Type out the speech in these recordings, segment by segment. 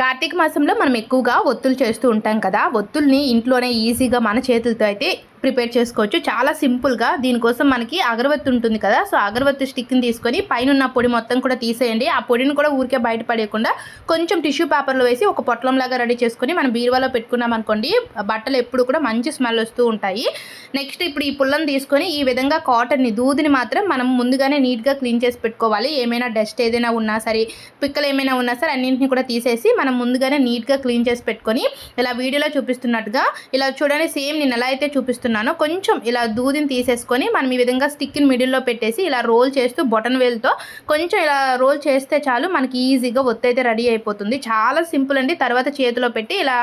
కార్తీక మాసంలో మనం ఎక్కువగా ఒత్తులు చేస్తూ ఉంటాం కదా. ఒత్తుల్ని ఇంట్లోనే ఈజీగా మన చేతులతో అయితే ప్రిపేర్ చేసుకోవచ్చు. చాలా సింపుల్గా దీనికోసం మనకి అగరబత్తి ఉంటుంది కదా. సో అగరబత్తి స్టిక్ని తీసుకొని పైన పొడి మొత్తం కూడా తీసేయండి. ఆ పొడిని కూడా ఊరికే బయట పడేయకుండా కొంచెం టిష్యూ పేపర్లో వేసి ఒక పొట్లం లాగా రెడీ చేసుకొని మనం బీరువాలో పెట్టుకున్నాం అనుకోండి బట్టలు ఎప్పుడు కూడా మంచి స్మెల్ వస్తూ ఉంటాయి. నెక్స్ట్ ఇప్పుడు ఈ పుల్లని తీసుకొని ఈ విధంగా కాటన్ని దూదిని మాత్రం మనం ముందుగానే నీట్గా క్లీన్ చేసి పెట్టుకోవాలి. ఏమైనా డస్ట్ ఏదైనా ఉన్నా సరే పిక్కలు ఏమైనా ఉన్నా సరే అన్నింటిని కూడా తీసేసి మనం ముందుగానే నీట్గా క్లీన్ చేసి పెట్టుకొని ఇలా వీడియోలో చూపిస్తున్నట్టుగా ఇలా చూడండి. సేమ్ నేను ఎలా అయితే చూపిస్తున్నాను కొంచెం ఇలా దూదిని తీసేసుకొని మనం ఈ విధంగా స్టిక్ని మిడిల్లో పెట్టేసి ఇలా రోల్ చేస్తూ బొటన్ వేల్తో కొంచెం ఇలా రోల్ చేస్తే చాలు మనకి ఈజీగా ఒత్తైతే అయితే రెడీ అయిపోతుంది. చాలా సింపుల్ అండి. తర్వాత చేతిలో పెట్టి ఇలా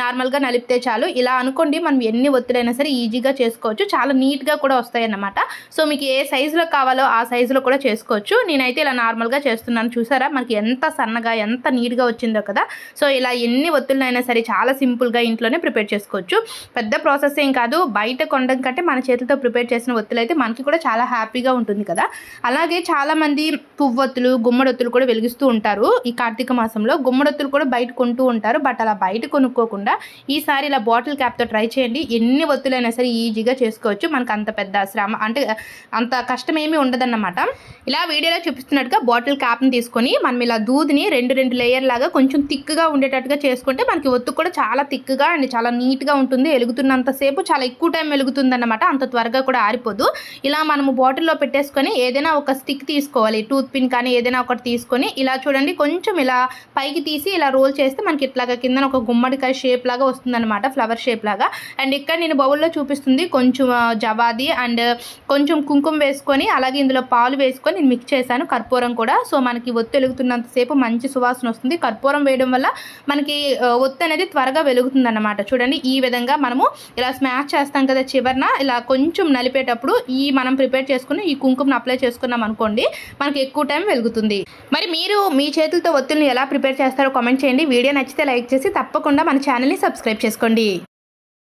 నార్మల్గా నలిపితే చాలు. ఇలా అనుకోండి మనం ఎన్ని ఒత్తిడైనా సరే ఈజీగా చేసుకోవచ్చు. చాలా నీట్గా కూడా వస్తాయి అన్నమాట సో మీకు ఏ సైజులో కావాలో ఆ సైజులో కూడా చేసుకోవచ్చు. నేనైతే ఇలా నార్మల్గా చేస్తున్నాను. చూసారా? మనకి ఎంత సన్నగా ఎంత నీట్గా వచ్చిందో కదా? సో ఇలా ఎన్ని ఒత్తులైనా సరే చాలా సింపుల్గా ఇంట్లోనే ప్రిపేర్ చేసుకోవచ్చు. పెద్ద ప్రాసెస్ ఏం కాదు. బయట బయట కొనడం కంటే మన చేతితో ప్రిపేర్ చేసిన ఒత్తులు అయితే మనకి కూడా చాలా హ్యాపీగా ఉంటుంది కదా. అలాగే చాలామంది పువ్వొత్తులు గుమ్మడొత్తులు కూడా వెలిగిస్తూ ఉంటారు ఈ కార్తీక మాసంలో. గుమ్మడొత్తులు కూడా బయట కొంటూ ఉంటారు. బట్ అలా బయట కొనుక్కోకుండా ఈసారి ఇలా బాటిల్ క్యాప్తో ట్రై చేయండి. ఎన్ని ఒత్తులైనా సరే ఈజీగా చేసుకోవచ్చు. మనకు అంత పెద్ద శ్రమ అంటే అంత కష్టం ఏమీ ఉండదన్నమాట. ఇలా వీడియోలో చూపిస్తున్నట్టుగా బాటిల్ క్యాప్ని తీసుకొని మనం ఇలా దూదిని రెండు రెండు లేయర్ లాగా కొంచెం థిక్గా ఉండేటట్టుగా చేసుకుంటే మనకి ఒత్తు కూడా చాలా థిక్గా అండ్ చాలా నీట్గా ఉంటుంది. వెలుగుతున్నంతసేపు చాలా ఎక్కువ టైం టైం వెలుగుతుందన్నమాట. అంత త్వరగా కూడా ఆరిపోదు. ఇలా మనము బాటిల్లో పెట్టేసుకొని ఏదైనా ఒక స్టిక్ తీసుకోవాలి. టూత్ పిన్ కానీ ఏదైనా ఒకటి తీసుకొని ఇలా చూడండి కొంచెం ఇలా పైకి తీసి ఇలా రోల్ చేస్తే మనకి ఇట్లాగా కింద ఒక గుమ్మడికాయ షేప్ లాగా వస్తుందన్నమాట ఫ్లవర్ షేప్ లాగా. అండ్ ఇక్కడ నేను బౌల్లో చూపిస్తుంది కొంచెం జవాది అండ్ కొంచెం కుంకుమ వేసుకొని అలాగే ఇందులో పాలు వేసుకొని నేను మిక్స్ చేశాను కర్పూరం కూడా. సో మనకి ఒత్తి వెలుగుతున్నంతసేపు మంచి సువాసన వస్తుంది. కర్పూరం వేయడం వల్ల మనకి ఒత్తి అనేది త్వరగా వెలుగుతుంది అన్నమాట చూడండి ఈ విధంగా మనము ఇలా స్మాష్ చేస్తాం కదా చివరన? ఇలా కొంచెం నలిపేటప్పుడు ఈ మనం ప్రిపేర్ చేసుకుని ఈ కుంకుమను అప్లై చేసుకున్నాం అనుకోండి మనకి ఎక్కువ టైం వెలుగుతుంది. మరి మీరు మీ చేతులతో ఒత్తుల్ని ఎలా ప్రిపేర్ చేస్తారో కామెంట్ చేయండి. వీడియో నచ్చితే లైక్ చేసి తప్పకుండా మన ఛానల్ని సబ్స్క్రైబ్ చేసుకోండి.